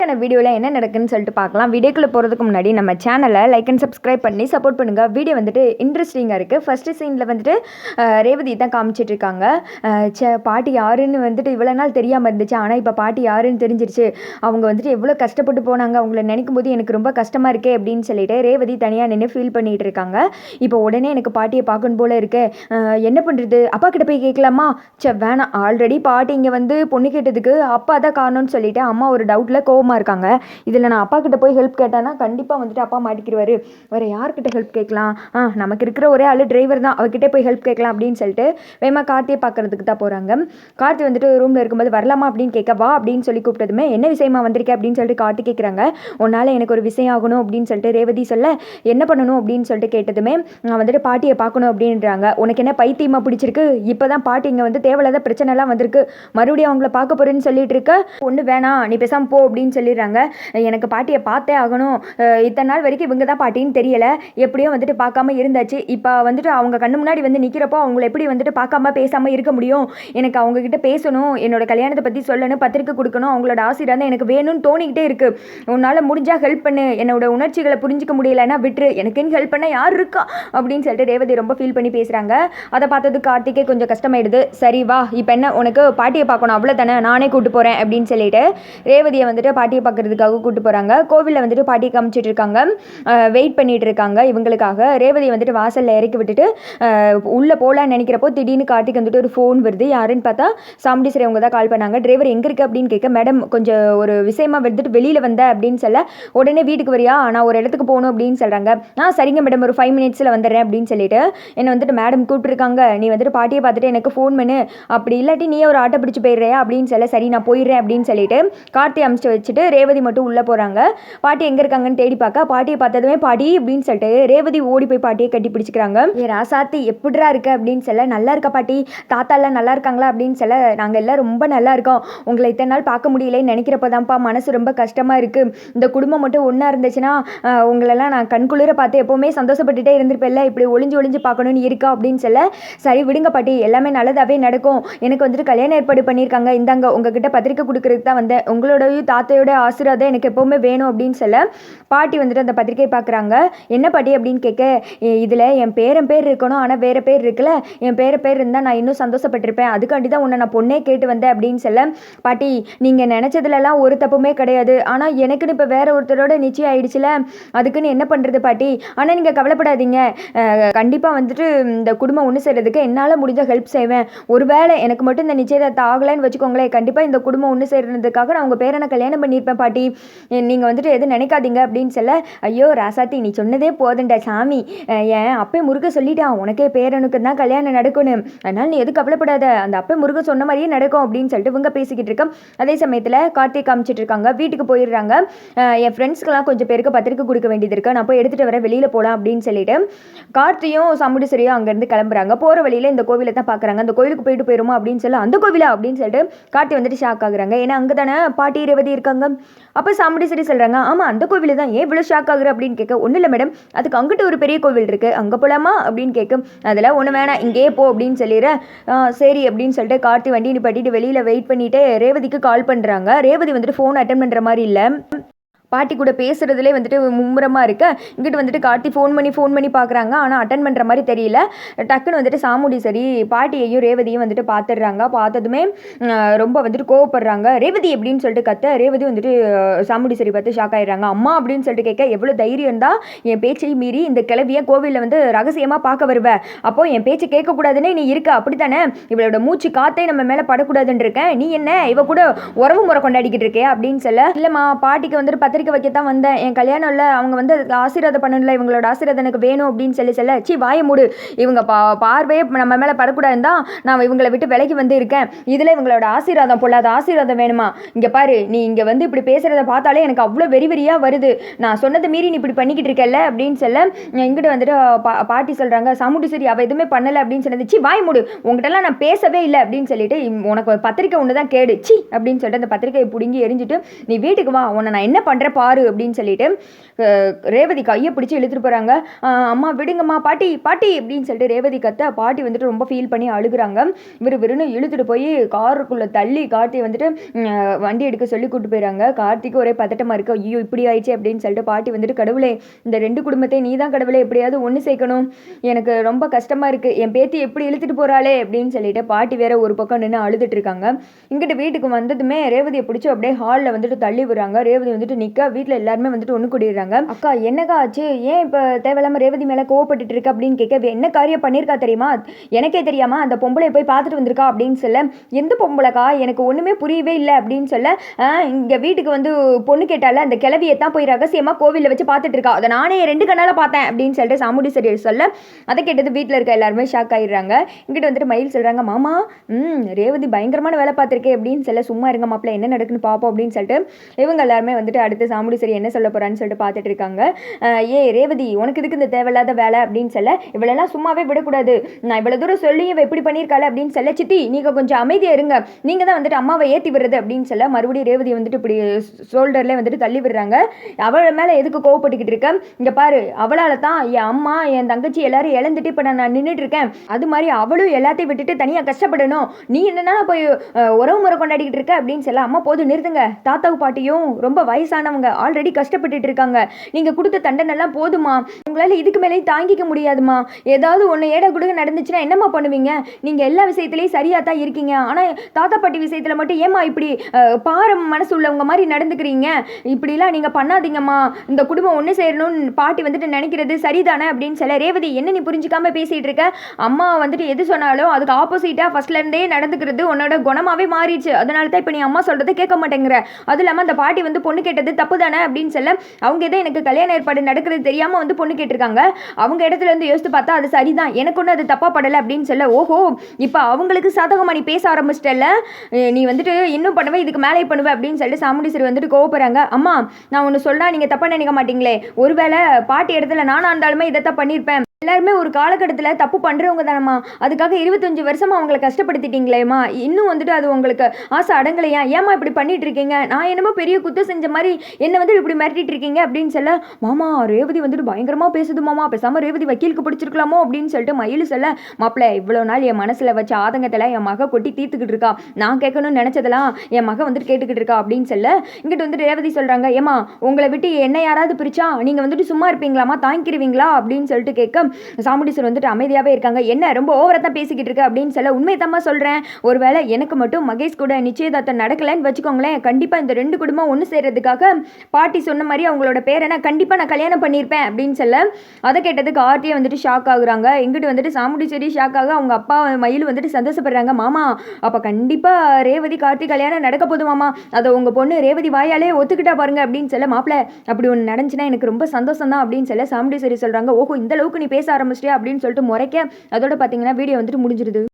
என்ன வீடியோவில் என்ன நடக்குன்னு சொல்லிட்டு பார்க்கலாம். வீடியோக்குள்ளே போகிறதுக்கு முன்னாடி நம்ம சேனலை லைக் அண்ட் சப்ஸ்கிரைப் பண்ணி சப்போர்ட் பண்ணுங்கள் வீடியோ வந்துட்டு இன்ட்ரெஸ்டிங்காக இருக்குது ஃபஸ்ட்டு சீனில் வந்துட்டு ரேவதி தான் காமிச்சிட்டு இருக்காங்க. அஹ், பாட்டி யாருன்னு வந்துட்டு இவ்வளோ நாள் தெரியாமல் இருந்துச்சு. ஆனால் இப்போ பாட்டி யாருன்னு தெரிஞ்சிருச்சு. அவங்க வந்துட்டு எவ்வளோ கஷ்டப்பட்டு போனாங்க. அவங்கள நினைக்கும் போது எனக்கு ரொம்ப கஷ்டமாக இருக்கே அப்படின்னு சொல்லிட்டு ரேவதி தனியாக நின்று ஃபீல் பண்ணிகிட்டு இருக்காங்க. இப்போ உடனே எனக்கு பாட்டியை பார்க்கணும் போல இருக்கு. என்ன பண்ணுறது அப்பா கிட்ட போய் கேட்கலாமா சே வேணாம். ஆல்ரெடி பாட்டி இங்கே வந்து பொண்ணு கேட்டதுக்கு அப்பா தான் காரணம்னு சொல்லிட்டு அம்மா ஒரு டவுட்டில் கோவம் கோவமாக இருக்காங்க. இதில் நான் அப்பா கிட்ட போய் ஹெல்ப் கேட்டேன்னா கண்டிப்பாக வந்துட்டு அப்பா மாட்டிக்கிடுவாரு வேறு யார்கிட்ட ஹெல்ப் கேட்கலாம்? ஆ நமக்கு இருக்கிற ஒரே ஆள் டிரைவர் தான். அவர்கிட்ட போய் ஹெல்ப் கேட்கலாம் அப்படின்னு சொல்லிட்டு வேமா கார்த்தியை பார்க்கறதுக்கு தான் போகிறாங்க கார்த்தி வந்துட்டு ரூமில் இருக்கும்போது வரலாமா? அப்படின்னு கேட்க வா அப்படின்னு சொல்லி கூப்பிட்டதுமே என்ன விஷயமா வந்திருக்கேன் அப்படின்னு சொல்லிட்டு கார்த்தி கேட்குறாங்க. உன்னால் எனக்கு ஒரு விஷயம் ஆகணும் அப்படின்னு சொல்லிட்டு ரேவதி சொல்ல என்ன பண்ணணும்? அப்படின்னு சொல்லிட்டு கேட்டதுமே நான் வந்துட்டு பாட்டியை பார்க்கணும் அப்படின்றாங்க. உனக்கு என்ன பைத்தியமாக பிடிச்சிருக்கு? இப்போ தான் பாட்டி இங்கே வந்து தேவையில்லாத பிரச்சனைலாம் வந்திருக்கு. மறுபடியும் அவங்கள பார்க்க போகிறேன்னு சொல்லிட்டு இருக்க? ஒன்று வேணாம். நீ பேசாமல் போ அப்படின்னு சொல்லிடுறாங்க. எனக்கு பாட்டியை பார்த்தே ஆகணும். இத்தனை நாள் வரைக்கும் இவங்க தான் பாட்டின்னு தெரியலை. எப்படியோ வந்துட்டு பார்க்காம இருந்தாச்சு. இப்போ வந்துட்டு அவங்க கண்ணு முன்னாடி வந்து நிற்கிறப்போ அவங்கள எப்படி வந்துட்டு பார்க்காம பேசாமல் இருக்க முடியும்? எனக்கு அவங்க கிட்ட பேசணும். என்னோட கல்யாணத்தை பற்றி சொல்லணும். பத்திரிக்கை கொடுக்கணும். அவங்களோட ஆசீர்வாதம் எனக்கு வேணும்னு தோணிக்கிட்டே இருக்கு. உன்னால் முடிஞ்சால் ஹெல்ப் பண்ணு. என்னோட உணர்ச்சிகளை புரிஞ்சிக்க முடியலன்னா விட்டுரு. எனக்குன்னு ஹெல்ப் பண்ண யார் இருக்கா? அப்படின்னு சொல்லிட்டு ரேவதி ரொம்ப ஃபீல் பண்ணி பேசுகிறாங்க அதை பார்த்தது கார்த்திகே கொஞ்சம் கஷ்டமாயிடுது. சரி வா இப்போ என்ன? உனக்கு பாட்டியை பார்க்கணும். அவ்வளோ தானே நானே கூட்டு போகிறேன் அப்படின்னு சொல்லிட்டு ரேவதியை வந்துட்டு பாட்டியை பார்க்கறதுக்காக கூட்டு போகிறாங்க கோவிலில் வந்துட்டு பாட்டியை காமிச்சிட்டு இருக்காங்க. வெயிட் பண்ணிட்டு இருக்காங்க இவங்களுக்காக. ரேவதியை வந்துட்டு வாசலில் இறக்கி விட்டுட்டு உள்ளே போகலான்னு நினைக்கிறப்போ திடீர்னு கார்த்திக் வந்துட்டு ஒரு ஃபோன் வருது. யாருன்னு பார்த்தா சாமுண்டீஸ்வரி அவங்க தான் கால் பண்ணாங்க. டிரைவர் எங்கே இருக்கு அப்படின்னு கேட்க மேடம் கொஞ்சம் ஒரு விஷயமா வந்துட்டு வெளியில் வந்த அப்படின்னு சொல்ல உடனே வீட்டுக்கு வரியா? நான் ஒரு இடத்துக்கு போகணும் அப்படின்னு சொல்கிறாங்க ஆ சரிங்க மேடம் ஒரு ஃபைவ் மினிட்ஸில் வந்துடுறேன் அப்படின்னு சொல்லிட்டு என்னை வந்துட்டு மேடம் கூப்பிட்டுருக்காங்க. நீ வந்துட்டு பாட்டியை பார்த்துட்டு எனக்கு ஃபோன் பண்ணு. அப்படி இல்லாட்டி நீயே ஒரு ஆட்டோ பிடிச்சி போயிடுறியா? அப்படின்னு சொல்ல சரி நான் போயிடுறேன் அப்படின்னு சொல்லிட்டு கார்த்தி அமுச்சு வச்சுட்டு ரேவதி மட்டும் உள்ளே போகிறாங்க பாட்டி எங்கே இருக்காங்கன்னு தேடி பார்க்க பாட்டியை பார்த்ததுமே பாட்டி அப்படின்னு சொல்லிட்டு ரேவதி ஓடி போய் பாட்டியை கட்டி பிடிச்சிக்கிறாங்க. ஏ ராசாத்தி எப்படிரா இருக்க? அப்படின்னு சொல்ல நல்லா இருக்கா பாட்டி? தாத்தா எல்லாம் நல்லா இருக்காங்களா? அப்படின்னு சொல்ல நாங்கள் எல்லாம் ரொம்ப நல்லா இருக்கோம். உங்களை இத்தனை நாள் பார்க்க முடியலன்னு நினைக்கிறப்ப தான்ப்பா மனசு ரொம்ப கஷ்டமாக இருக்குது இந்த குடும்பம் மட்டும் ஒன்றா இருந்துச்சுன்னா உங்களெல்லாம் நான் கண்குளிர பார்த்து எப்போவுமே சந்தோஷப்பட்டுட்டே இருந்திருப்பேன்ல. இப்படி ஒளிஞ்சு ஒளிஞ்சு பார்க்கணும்னு இருக்கா? அப்படின்னு சொல்ல சரி விடுங்க பாட்டி. எல்லாமே நல்லதாகவே நடக்கும். எனக்கு வந்துட்டு கல்யாணம் ஏற்பாடு பண்ணியிருக்காங்க. இந்தாங்க உங்ககிட்ட பத்திரிக்கை கொடுக்குறதுக்கு தான் வந்தேன். உங்களோடய தாத்தா தாயோட ஆசீர்வாதம் எனக்கு எப்போவுமே வேணும் அப்படின்னு சொல்ல பாட்டி வந்துட்டு அந்த பத்திரிக்கையை பார்க்குறாங்க. என்ன பாட்டி அப்படின்னு கேட்க இதில் என் பேரன் பேர் இருக்கணும் ஆனால் வேறு பேர் இருக்குல்ல என் பேர பேர் இருந்தால் நான் இன்னும் சந்தோஷப்பட்டிருப்பேன். அதுக்காண்டி தான் உன்னை நான் பொண்ணே கேட்டு வந்தேன் அப்படின்னு சொல்ல பாட்டி நீங்கள் நினச்சதுலலாம் ஒரு தப்புமே கிடையாது. ஆனால் எனக்குன்னு இப்போ வேற ஒருத்தரோட நிச்சயம் ஆயிடுச்சுல அதுக்குன்னு என்ன பண்ணுறது பாட்டி? ஆனால் நீங்கள் கவலைப்படாதீங்க. கண்டிப்பாக வந்துட்டு இந்த குடும்பம் ஒன்று சேர்கிறதுக்கு என்னால் முடிஞ்ச ஹெல்ப் செய்வேன். ஒருவேளை எனக்கு மட்டும் இந்த நிச்சயதார்த்தம் ஆகலைன்னு வச்சுக்கோங்களேன் கண்டிப்பாக இந்த குடும்பம் ஒன்று சேர்றதுக்காக நான் உங்கள் பேரனை கல்யாணம் பண்ணியிருப்பேன் பாட்டி. நீங்கள் வந்துட்டு எதுவும் நினைக்காதீங்க அப்படின்னு சொல்ல ஐயோ ராசாத்தி நீ சொன்னதே போதுண்டா சாமி. ஏன் அப்பே முருக சொல்லிட்டான் உனக்கே பேரனுக்கு தான் கல்யாணம் நடக்கணும் அதனால் நீ எதுவும் கவலைப்படாத. அந்த அப்பே முருக சொன்ன மாதிரியே நடக்கும் அப்படின்னு சொல்லிட்டு இவங்க பேசிக்கிட்டு இருக்கோம். அதே சமயத்தில் கார்த்திக் காமிச்சிட்டு இருக்காங்க. வீட்டுக்கு போயிடுறாங்க. என் ஃப்ரெண்ட்ஸ்க்கெலாம் கொஞ்சம் பேருக்கு பத்திரிக்கை கொடுக்க வேண்டியது இருக்கு. நான் போய் எடுத்துகிட்டு வரேன் வெளியில் போகலாம் அப்படின்னு சொல்லிட்டு. கார்த்தியும் சமுடிசரியும் அங்கேருந்து கிளம்புறாங்க. போகிற வழியில் இந்த கோவிலை தான் பார்க்குறாங்க அந்த கோவிலுக்கு போயிட்டு போயிருமா அப்படின்னு சொல்லி அந்த கோவிலா? அப்படின்னு சொல்லிட்டு கார்த்தி வந்துட்டு ஷாக் ஆகுறாங்க. ஏன்னா அங்கே தானே பாட்டி ரேவதி இருக்காங்க. அப்போ சாமுண்டீஸ்வரி சொல்கிறாங்க ஆமாம் அந்த கோவில் தான் ஏன் இவ்வளோ ஷாக் ஆகுற? அப்படின்னு கேட்க ஒன்றும் இல்லை மேடம் அதுக்கு அங்கிட்டு ஒரு பெரிய கோவில் இருக்குது அங்கே போகலாமா அப்படின்னு கேட்கும் அதில் ஒன்று வேணாம். இங்கேயே போ அப்படின்னு சொல்லிடுறேன் சரி அப்படின்னு சொல்லிட்டு கார்த்தி வண்டி நிப்பாட்டிட்டு வெளியில் வெயிட் பண்ணிட்டு ரேவதிக்கு கால் பண்ணுறாங்க ரேவதி வந்துட்டு ஃபோன் அட்டன் பண்ணுற மாதிரி இல்லை. பாட்டி கூட பேசுகிறதுலே வந்துட்டு மும்முரமாக இருக்க. இங்கிட்டு வந்துட்டு கார்த்தி ஃபோன் பண்ணி ஃபோன் பண்ணி பார்க்குறாங்க ஆனால் அட்டன் பண்ணுற மாதிரி தெரியல. டக்குன்னு வந்துட்டு சரி பாட்டியையும் ரேவதியும் வந்துட்டு பார்த்துடுறாங்க பார்த்ததுமே ரொம்ப வந்துட்டு கோவப்படுறாங்க. ரேவதி எப்படின்னு சொல்லிட்டு கத்த ரேவதி வந்துட்டு சாமுடி சரி பார்த்து ஷாக் ஆயிடுறாங்க. அம்மா அப்படின்னு சொல்லிட்டு கேட்க எவ்வளோ தைரியம் இருந்தால் என் பேச்சை மீறி இந்த கிளவியை கோவிலில் வந்து ரகசியமாக பார்க்க வருவ? அப்போ என் பேச்சை கேட்கக்கூடாதுன்னு நீ இருக்க. அப்படித்தானே? இவளோட மூச்சு காத்தே நம்ம மேலே படக்கூடாதுன்னு இருக்கேன். நீ என்ன? இவ கூட உறவு முறை கொண்டாடிக்கிட்டு இருக்கே அப்படின்னு சொல்ல இல்லைம்மா பாட்டிக்கு வந்துட்டு பார்த்து பத்திரிக்கை வைக்கத்தான் வந்தேன். என் கல்யாணம் இல்லை அவங்க வந்து அதுக்கு ஆசீர்வாதம் பண்ணணும்ல இவங்களோட ஆசீர்வாதம் எனக்கு வேணும் அப்படின்னு சொல்லி சொல்ல சி வாய மூடு. இவங்க பா பார்வையே நம்ம மேலே படக்கூடாதுன்னு தான் நான் இவங்களை விட்டு விலகி வந்து இருக்கேன் இதில் இவங்களோட ஆசீர்வாதம் பொல்லாத ஆசீர்வாதம் வேணுமா? இங்கே பாரு நீ இங்கே வந்து இப்படி பேசுகிறத பார்த்தாலே எனக்கு அவ்வளோ வெறி வெறியாக வருது. நான் சொன்னதை மீறி நீ இப்படி பண்ணிக்கிட்டு இருக்கல அப்படின்னு சொல்ல இங்கிட்ட வந்துட்டு பா பாட்டி சொல்கிறாங்க சாமுண்டி சரி அவள் எதுவுமே பண்ணலை அப்படின்னு சொன்னது சி வாய் மூடு. உங்ககிட்டலாம் நான் பேசவே இல்லை அப்படின்னு சொல்லிட்டு உனக்கு ஒரு பத்திரிக்கை ஒன்று தான் கேடு சி அப்படின்னு சொல்லிட்டு அந்த பத்திரிக்கையை பிடுங்கி எரிஞ்சிட்டு நீ வீட்டுக்கு வா உன்னை நான் என்ன பண்ணுறேன் வேற பாரு அப்படின்னு சொல்லிட்டு ரேவதி கையை பிடிச்சி இழுத்துட்டு போகிறாங்க அம்மா விடுங்கம்மா பாட்டி பாட்டி அப்படின்னு சொல்லிட்டு ரேவதி கத்த பாட்டி வந்துட்டு ரொம்ப ஃபீல் பண்ணி அழுகுறாங்க. விறு விறுன்னு இழுத்துட்டு போய் காருக்குள்ளே தள்ளி கார்த்தி வந்துட்டு வண்டி எடுக்க சொல்லி கூப்பிட்டு போயிறாங்க. கார்த்திக்கு ஒரே பதட்டமாக இருக்கு. ஐயோ இப்படி ஆயிடுச்சு அப்படின்னு சொல்லிட்டு பாட்டி வந்துட்டு கடவுளே இந்த ரெண்டு குடும்பத்தை நீ தான் கடவுளே எப்படியாவது ஒன்று சேர்க்கணும். எனக்கு ரொம்ப கஷ்டமாக இருக்குது என் பேத்தி எப்படி இழுத்துட்டு போகிறாளே அப்படின்னு சொல்லிட்டு பாட்டி வேற ஒரு பக்கம் நின்று அழுதுட்டு இருக்காங்க. இங்கிட்டு வீட்டுக்கு வந்ததுமே ரேவதியை பிடிச்சி அப்படியே ஹாலில் வந்துட்டு தள்ளி விடுறாங்க. ரேவதி வந்துட்டு நிற்க வீட்டில் எல்லாருமே வந்துட்டு ஒன்று கூடிடுறாங்க. அக்கா என்னக்கா ஆச்சு? ஏன் இப்போ தேவையில்லாமல் ரேவதி மேலே கோவப்பட்டுட்டு இருக்க அப்படின்னு கேட்க என்ன காரியம் பண்ணியிருக்கா தெரியுமா? எனக்கே தெரியாமல் அந்த பொம்பளை போய் பார்த்துட்டு வந்திருக்கா அப்படின்னு சொல்ல எந்த பொம்பளைக்கா? எனக்கு ஒன்றுமே புரியவே இல்லை அப்படின்னு சொல்ல இங்கே வீட்டுக்கு வந்து பொண்ணு கேட்டால அந்த கிளவியை தான் போய் ரகசியமாக கோவிலில் வச்சு பார்த்துட்டு இருக்கா. அதை நானே ரெண்டு கண்ணால் பார்த்தேன் அப்படின்னு சொல்லிட்டு சாமுடி சரி சொல்ல அதை கேட்டது வீட்டில் இருக்க எல்லாருமே ஷாக் ஆயிடுறாங்க. இங்கிட்ட வந்துட்டு மயில் சொல்கிறாங்க மாமா ம் ரேவதி பயங்கரமான வேலை பார்த்துருக்கே அப்படின்னு சொல்ல சும்மா இருங்க மாப்பிள்ள என்ன நடக்குன்னு பார்ப்போம் அப்படின்னு சொல்லிட்டு இவங்க எல்லாருமே வந்துட்டு அடுத்து சாமுடி சரி என்ன சொல்ல போகிறான்னு சொல்லிட்டு பார்த்துட்டு இருக்காங்க. ஏ ரேவதி உனக்கு இதுக்கு இந்த தேவையில்லாத வேலை அப்படின்னு சொல்ல? இவளெல்லாம் சும்மாவே விடக்கூடாது. நான் இவ்வளோ தூரம் சொல்லி இவ இப்படி பண்ணியிருக்காள் அப்படின்னு சொல்ல சித்தி நீங்கள் கொஞ்சம் அமைதியாக இருங்க. நீங்கள் தான் வந்துட்டு அம்மாவை ஏற்றி விடுறது அப்படின்னு சொல்ல மறுபடியும் ரேவதி வந்துட்டு இப்படி ஷோல்டரில் வந்துட்டு தள்ளி விடுறாங்க. அவள் மேலே எதுக்கு கோவப்பட்டுக்கிட்டு இருக்க? இங்கே பாரு அவளால் தான் என் அம்மா என் தங்கச்சி எல்லாரும் இழந்துட்டு இப்போ நான் நின்றுட்டு இருக்கேன். அது மாதிரி அவளும் எல்லாத்தையும் விட்டுட்டு தனியாக கஷ்டப்படணும். நீ என்னன்னா போய் உறவு முறை கொண்டாடிக்கிட்டு இருக்க அப்படின்னு சொல்ல அம்மா போது நிறுத்துங்க. தாத்தாவு பாட்டியும் ரொம்ப வயசானவங்க ஆல்ரெடி கஷ்டப்பட்டுட்டு இருக்காங்க. நீங்கள் கொடுத்த தண்டனைலாம் போதுமா? உங்களால் இதுக்கு மேலே தாங்கிக்க முடியாதுமா? ஏதாவது ஒன்று ஏட கொடுக்க நடந்துச்சுன்னா என்னம்மா பண்ணுவீங்க? நீங்கள் எல்லா விஷயத்துலையும் சரியாக தான் இருக்கீங்க. ஆனால் தாத்தா பாட்டி விஷயத்தில் மட்டும் ஏம்மா இப்படி பாரம் மனசு உள்ளவங்க மாதிரி நடந்துக்கிறீங்க? இப்படிலாம் நீங்கள் பண்ணாதீங்கம்மா. இந்த குடும்பம் ஒன்று சேரணும்னு பாட்டி வந்துட்டு நினைக்கிறது சரிதானே? அப்படின்னு சொல்ல ரேவதி என்ன நீ புரிஞ்சுக்காம பேசிகிட்டு இருக்க? அம்மா வந்துட்டு எது சொன்னாலும் அதுக்கு ஆப்போசிட்டாக ஃபஸ்ட்லேருந்தே நடந்துக்கிறது உன்னோட குணமாகவே மாறிடுச்சு. அதனால தான் இப்போ நீ அம்மா சொல்கிறத கேட்க மாட்டேங்கிற. அதுவும் இல்லாமல் அந்த பாட்டி வந்து பொண்ணு கேட்டது தப்பு தப்பு தானே அப்படின்னு சொல்ல அவங்க எதோ எனக்கு கல்யாண ஏற்பாடு நடக்கிறது தெரியாமல் வந்து பொண்ணு கேட்டிருக்காங்க. அவங்க இடத்துல இருந்து யோசித்து பார்த்தா அது சரிதான். எனக்கு ஒன்றும் அது தப்பாக படலை அப்படின்னு சொல்ல ஓஹோ இப்போ அவங்களுக்கு சாதகமாக நீ பேச ஆரம்பிச்சிட்டல நீ வந்துட்டு இன்னும் பண்ணுவே இதுக்கு மேலே பண்ணுவேன் அப்படின்னு சொல்லிட்டு சாமுண்டீஸ்வரி வந்துட்டு கோவப்படுறாங்க. அம்மா நான் ஒன்று சொன்னால் நீங்கள் தப்பாக நினைக்க மாட்டீங்களே. ஒருவேளை பாட்டி இடத்துல நானாக இருந்தாலுமே இதைத்தான் பண்ணியிருப்பேன் எல்லாருமே ஒரு காலகட்டத்தில் தப்பு பண்ணுறவங்க தானம்மா. அதுக்காக இருபத்தஞ்சி வருஷமாக அவங்கள கஷ்டப்படுத்திட்டீங்களேம்மா. இன்னும் வந்துட்டு அது உங்களுக்கு ஆசை அடங்கலையா? ஏம்மா இப்படி பண்ணிட்டு இருக்கீங்க நான் என்னமோ பெரிய குத்தம் செஞ்ச மாதிரி என்னை வந்து இப்படி மிரட்டிட்டு இருக்கீங்க அப்படின்னு சொல்ல மாமா ரேவதி வந்துட்டு பயங்கரமாக பேசுது மாமா. பேசாமல் ரேவதி வக்கீலுக்கு பிடிச்சிருக்கலாமோ? அப்படின்னு சொல்லிட்டு மயில் சொல்ல மாப்பிள்ள இவ்வளோ நாள் என் மனசில் வச்ச ஆதங்கத்தில் என் மக கொட்டி தீர்த்துக்கிட்டு இருக்கா. நான் கேட்கணும்னு நினச்சதெல்லாம் என் மக வந்துட்டு கேட்டுக்கிட்டு இருக்கா. அப்படின்னு சொல்ல இங்கிட்டு வந்துட்டு ரேவதி சொல்கிறாங்க ஏமா உங்களை விட்டு என்ன யாராவது பிரிச்சா? நீங்கள் வந்துட்டு சும்மா இருப்பீங்களாமா தாங்கிக்கிருவீங்களா அப்படின்னு சொல்லிட்டு கேட்க சாமுண்டீஸ்வர் வந்துட்டு அமைதியாகவே இருக்காங்க. என்ன ரொம்ப ஓவராக தான் பேசிக்கிட்டு இருக்கு அப்படின்னு சொல்ல உண்மை தாம்மா சொல்கிறேன் ஒருவேளை எனக்கு மட்டும் மகேஷ் கூட நிச்சயதார்த்தம் நடக்கலைன்னு வச்சுக்கோங்களேன். கண்டிப்பாக இந்த ரெண்டு குடும்பம் ஒன்று சேர்கிறதுக்காக பாட்டி சொன்ன மாதிரி அவங்களோட பேரனை கண்டிப்பாக நான் கல்யாணம் பண்ணியிருப்பேன் அப்படின்னு சொல்ல அதை கேட்டதுக்கு ஆர்டியே வந்துட்டு ஷாக் ஆகுறாங்க. இங்கிட்டு வந்துட்டு சாமுண்டீஸ்வரி ஷாக் ஆக அவங்க அப்பா மயில் வந்துட்டு சந்தோஷப்படுறாங்க. மாமா அப்போ கண்டிப்பாக ரேவதி கார்த்திக் கல்யாணம் நடக்க போதும் மாமா. அதை உங்கள் பொண்ணு ரேவதி வாயாலே ஒத்துக்கிட்டா பாருங்க அப்படின்னு சொல்ல மாப்பிள்ள அப்படி ஒன்று நடந்துச்சுன்னா எனக்கு ரொம்ப சந்தோஷம் தான் அப்படின்னு சொல்ல சாமுண்டீஸ்வரி சொல்கிறாங்க ஓஹோ இந்த அளவுக்கு நீ பேச ஆரம்பிச்சிட்டே அப்படின்னு சொல்லிட்டு முறைக்க அதோட பார்த்தீங்கன்னா வீடியோ வந்துட்டு முடிஞ்சிருது.